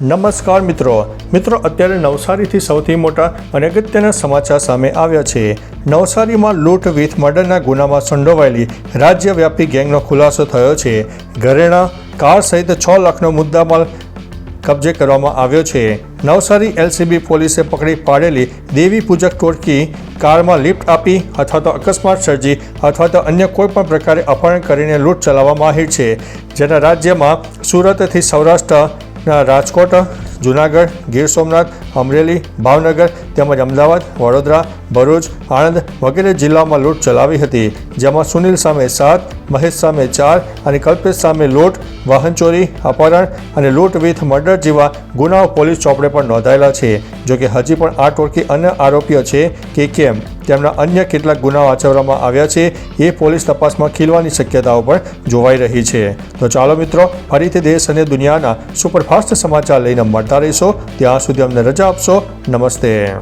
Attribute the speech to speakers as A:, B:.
A: નમસ્કાર મિત્રો. મિત્રો, અત્યારે નવસારીથી સૌથી મોટા અને અગત્યના સમાચાર સામે આવ્યા છે. નવસારીમાં લૂંટ વિથ મર્ડરના ગુનામાં સંડોવાયેલી રાજ્યવ્યાપી ગેંગનો ખુલાસો થયો છે. ઘરેણા કાર સહિત છ લાખનો મુદ્દામાલ કબજે કરવામાં આવ્યો છે. નવસારી એલસીબી પોલીસે પકડી પાડેલી દેવી પૂજક ટોળકી કારમાં લિફ્ટ આપી અથવા તો અકસ્માત સર્જી અથવા તો અન્ય કોઈપણ પ્રકારે અપહરણ કરીને લૂંટ ચલાવવા માહિર છે. જેના રાજ્યમાં સુરતથી સૌરાષ્ટ્રના રાજકોટ જુનાગઢ ગીર સોમનાથ અમરેલી, ભાવનગર તેમજ અમદાવાદ, વડોદરા, ભરૂચ, આણંદ વગેરે જિલ્લાઓમાં લૂંટ ચલાવી હતી. જેમાં સુનિલ સામે સાત, મહેશ સામે ચાર અને કલ્પેશ સામે લૂંટ, વાહન ચોરી, અપહરણ અને લૂંટ વિથ મર્ડર જેવા ગુનાઓ પોલીસ ચોપડે પણ નોંધાયેલા છે. જોકે હજી પણ આ ટોળકી અન્ય આરોપીઓ છે કે કેમ? તેમના અન્ય કેટલાક ગુનાઓ આચરવામાં આવ્યા છે એ પોલીસ તપાસમાં ખીલવાની શક્યતાઓ પણ જોવાઈ રહી છે. તો ચાલો મિત્રો, ફરીથી દેશ અને દુનિયાના સુપરફાસ્ટ સમાચાર લઈને મળતા રહીશો. ત્યાં સુધી અમને રજા આપશો. નમસ્તે.